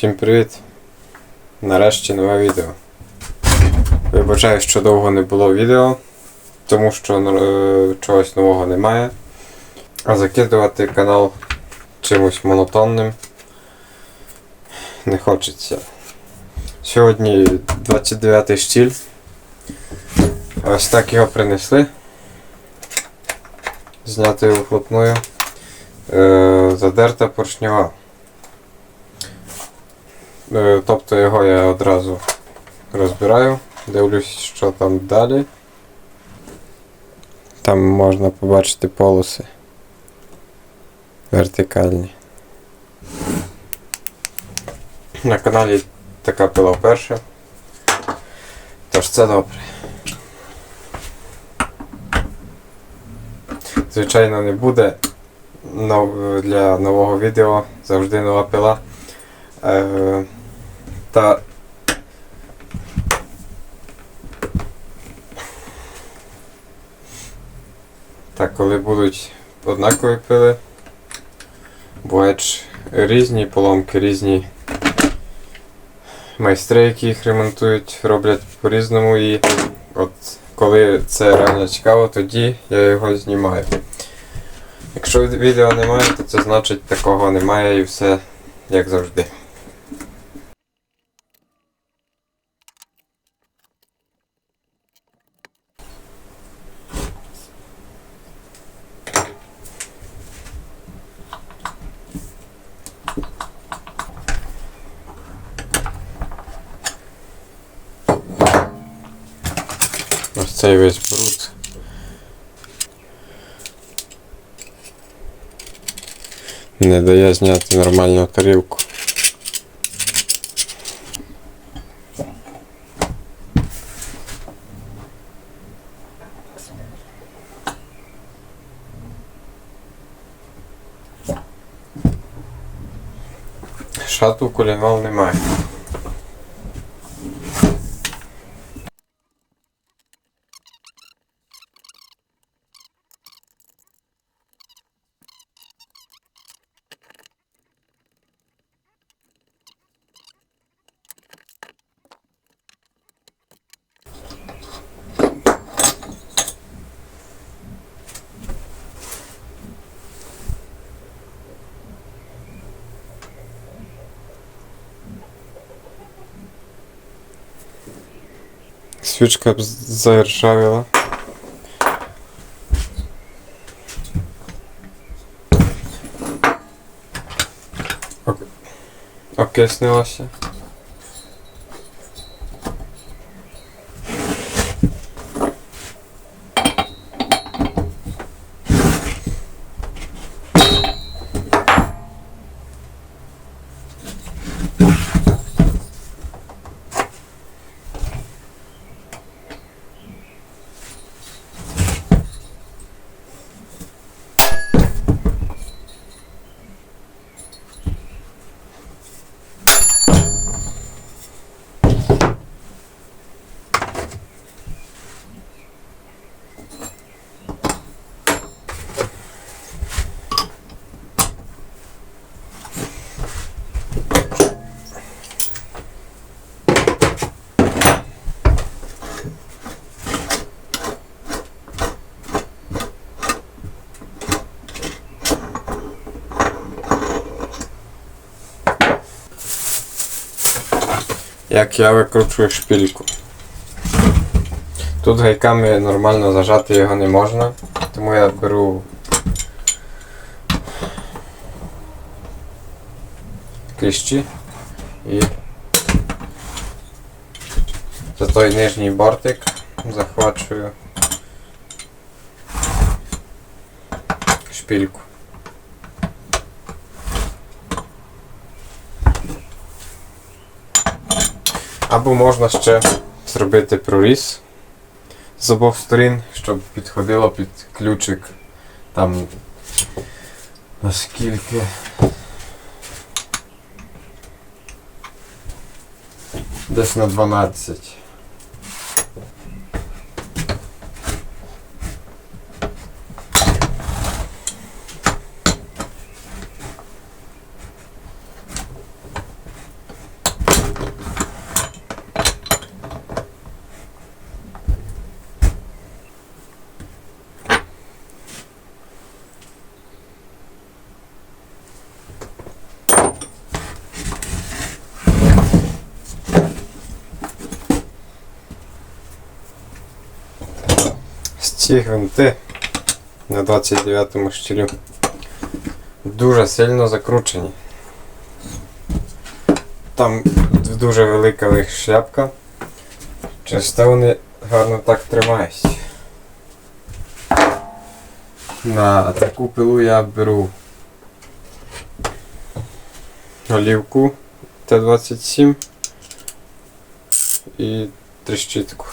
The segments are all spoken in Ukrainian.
Всім привіт! Нарешті нове відео. Вибачаю, що довго не було відео, тому що е, чогось нового немає. А закидувати канал чимось монотонним не хочеться. Сьогодні 29 штіль. Ось так його принесли. Зняти вихлопною. Е, задерта поршнева. Е, Тобто його я одразу розбираю, дивлюсь, що там далі. Там можна побачити полоси вертикальні. На каналі така пила вперше. Тож це добре. Звичайно, не буде для нового відео завжди нова пила. Та коли будуть однакові пили, бувають різні поломки, різні майстри, які їх ремонтують, роблять по-різному і от коли це реально цікаво, тоді я його знімаю. Якщо відео немає, то це значить такого немає і все як завжди. Ось цей весь бруд. Не дає зняти нормальну тарілку. Шату кулінал немає. Свічка заіржавіла. Ок- Окиснилася. Як я викручую шпильку. Тут гайками нормально зажати його не можна, тому я беру кліщі і за той нижній бортик захвачую шпильку. Або можна ще зробити проріз з обох сторін, щоб підходило під ключик там наскільки. Десь на 12. Ці гвинти на 29 щелю дуже сильно закручені. Там дуже велика них шляпка. Через те вони гарно так тримаються. На таку пилу я беру олівку Т-27 і трещітку.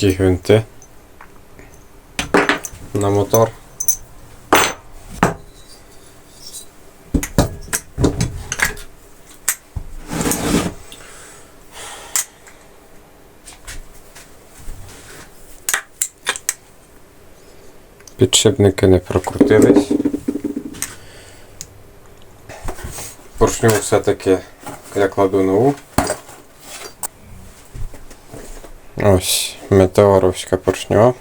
Такі гвинти на мотор. Підшипники не прокрутились. Поршню все-таки я кладу нову. Ось метеоровська поршньова.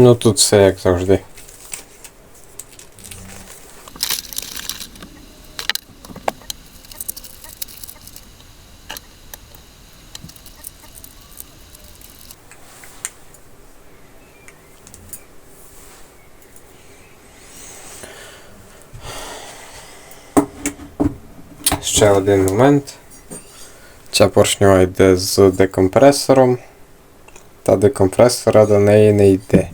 Ну тут все як завжди. Ще один момент. Ця поршньова йде з декомпресором та декомпресора до неї не йде.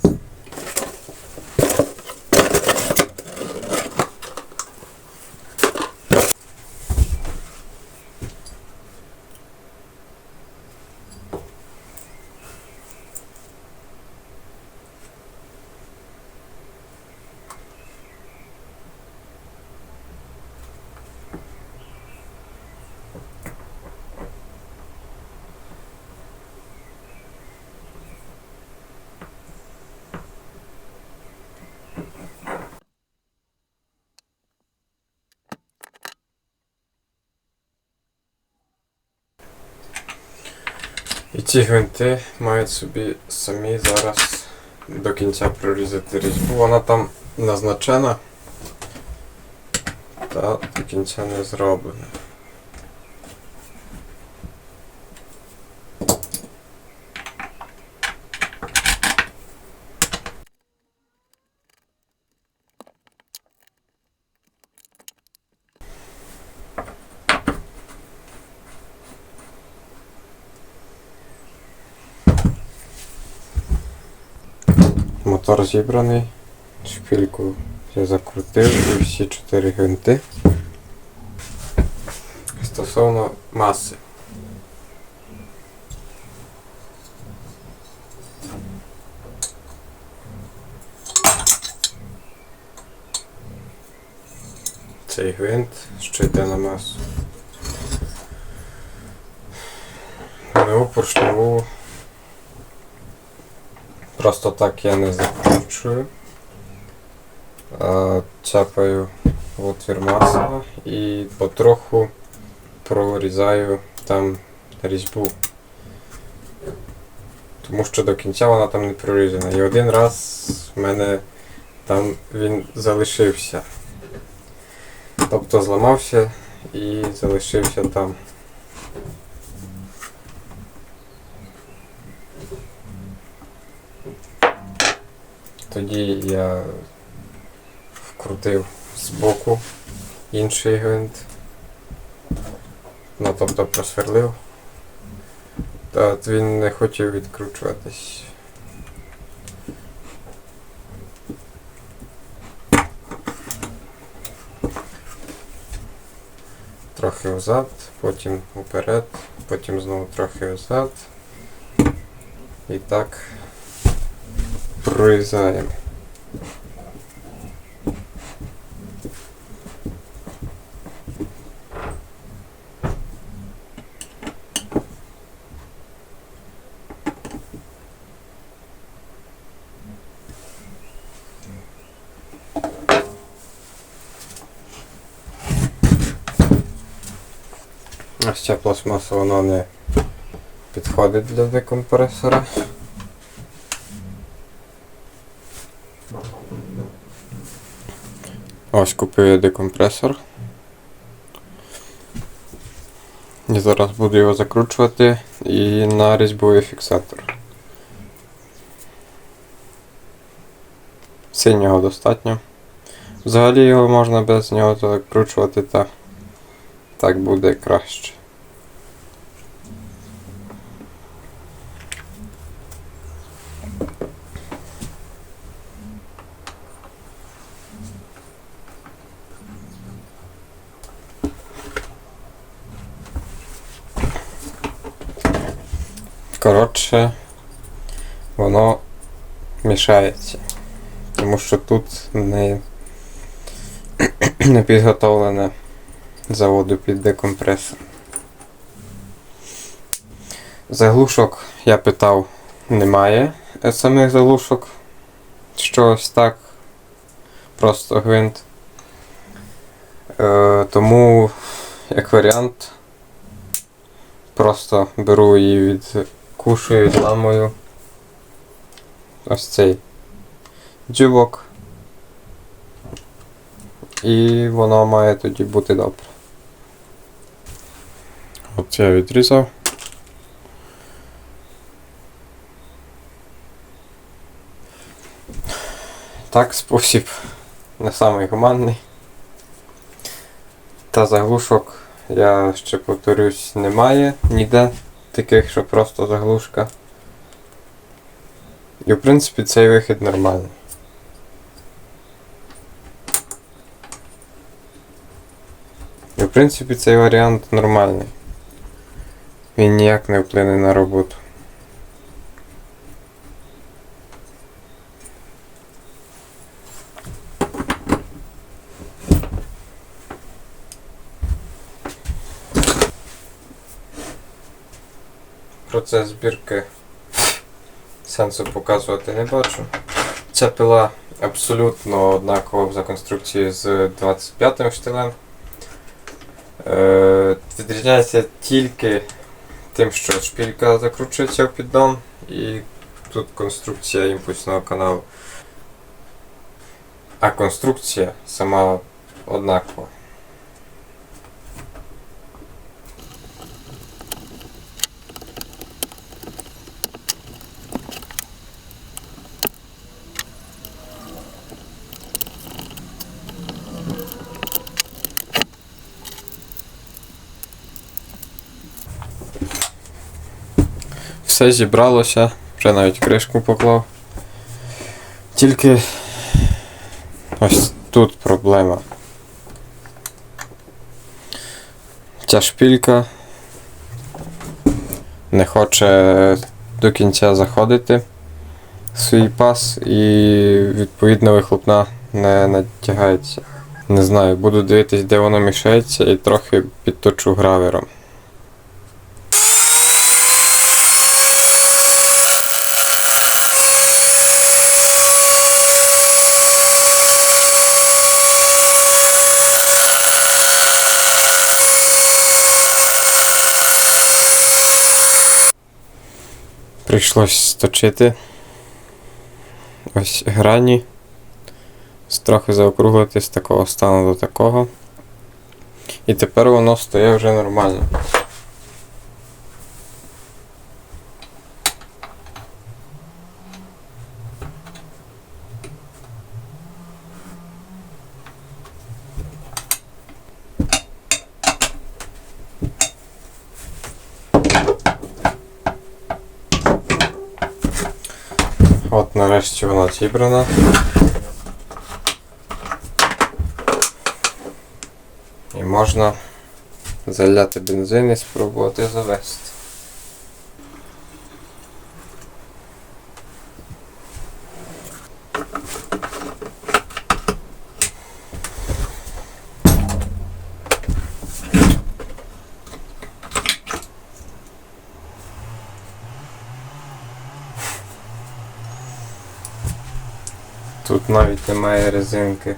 І ці гвинти мають собі самі зараз до кінця прорізати різьбу. Вона там назначена та до кінця не зроблена. Мотор зібраний, шпильку я закрутив і всі чотири гвинти. Стосовно маси. Цей гвинт, що йде на масу. Нову поршневу Просто так я не закручую. Чапаю в отвір масла і потроху прорізаю там різьбу. Тому що до кінця вона там не прорізана. І один раз в мене там він залишився. Тобто зламався і залишився там. Тоді я вкрутив з боку інший гвинт. Ну, тобто просверлив. Та от він не хотів відкручуватись. Трохи взад, потім уперед, потім знову трохи взад. І так прорізаємо. Ось ця пластмаса вона не підходить для декомпресора. Ось купив я декомпресор. І зараз буду його закручувати і на різьбовий фіксатор. Синього достатньо. Взагалі його можна без нього закручувати та так буде краще. Коротше, воно мішається, тому що тут не, не підготовлене заводу під декомпресор. Заглушок я питав, немає самих заглушок. Що ось так. Просто гвинт. Е, тому, як варіант, просто беру її від відкушую, відламую ось цей дзюбок. І воно має тоді бути добре. От я відрізав. Так, спосіб не самий гуманний. Та заглушок, я ще повторюсь, немає ніде таких, що просто заглушка. І в принципі цей вихід нормальний. І в принципі цей варіант нормальний. Він ніяк не вплине на роботу. Процес збірки сенсу показувати не бачу. Ця пила абсолютно однакова за конструкцією з 25 штилем. Е, відрізняється тільки тим, що шпілька закручується в піддон і тут конструкція імпульсного каналу. А конструкція сама однакова. Все зібралося, вже навіть кришку поклав. Тільки ось тут проблема. Ця шпілька не хоче до кінця заходити в свій пас і відповідно вихлопна не натягається. Не знаю, буду дивитись, де воно мішається і трохи підточу гравером. Прийшлось сточити ось грані. Трохи заокруглити з такого стану до такого. І тепер воно стає вже нормально. От нарешті вона зібрана. І можна заляти бензин і спробувати завести. Тут навіть немає резинки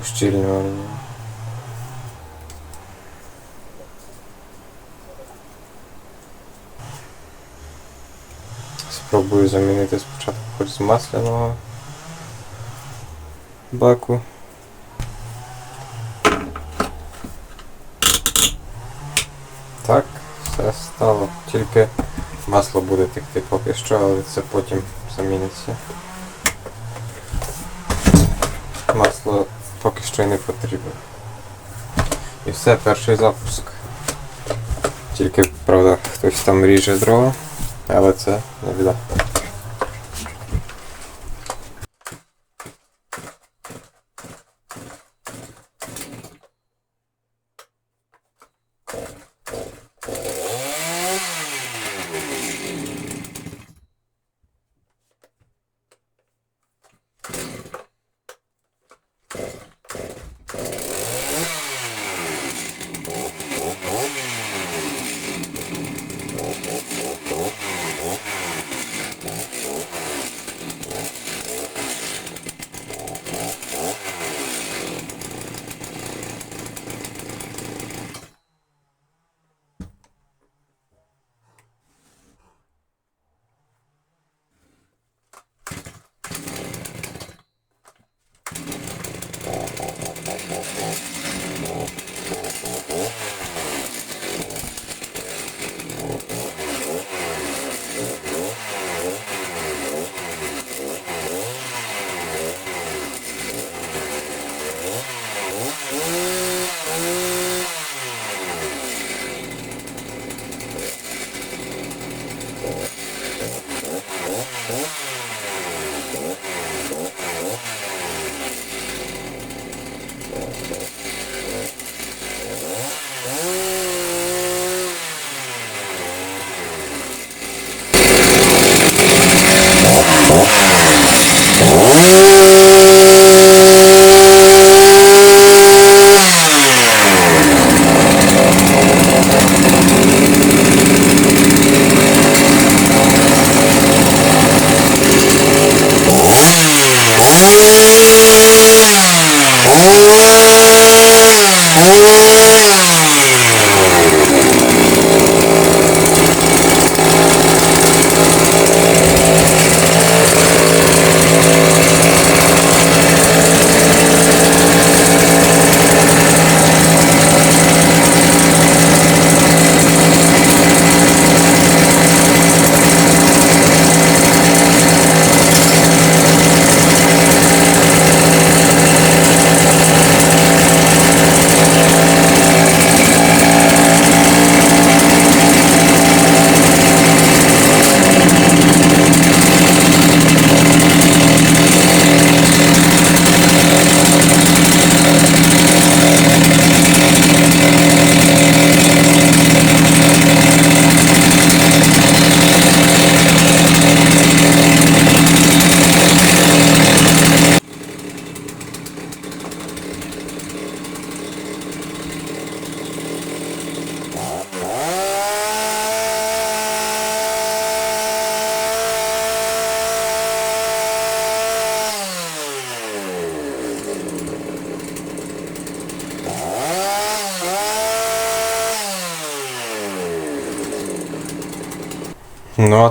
ущільнювання. Спробую замінити спочатку хоч з масляного баку. Так, все стало. Тільки масло буде текти поки що, але це потім заміниться. Масло поки що й не потрібно. І все, перший запуск. Тільки, правда, хтось там ріже дрова, але це не біда.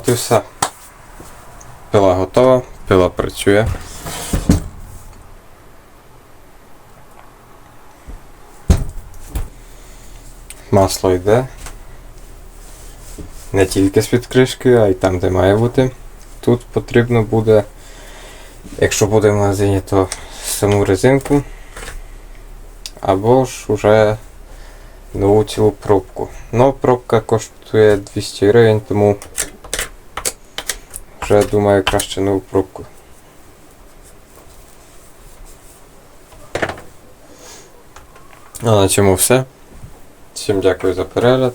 От все. Пила готова, пила працює. Масло йде. Не тільки з-під кришки, а й там, де має бути. Тут потрібно буде, якщо буде в магазині, то саму резинку. Або ж уже нову цілу пробку. Ну, пробка коштує 200 гривень, тому вже думаю краще нову пробку. А на цьому все. Всім дякую за перегляд.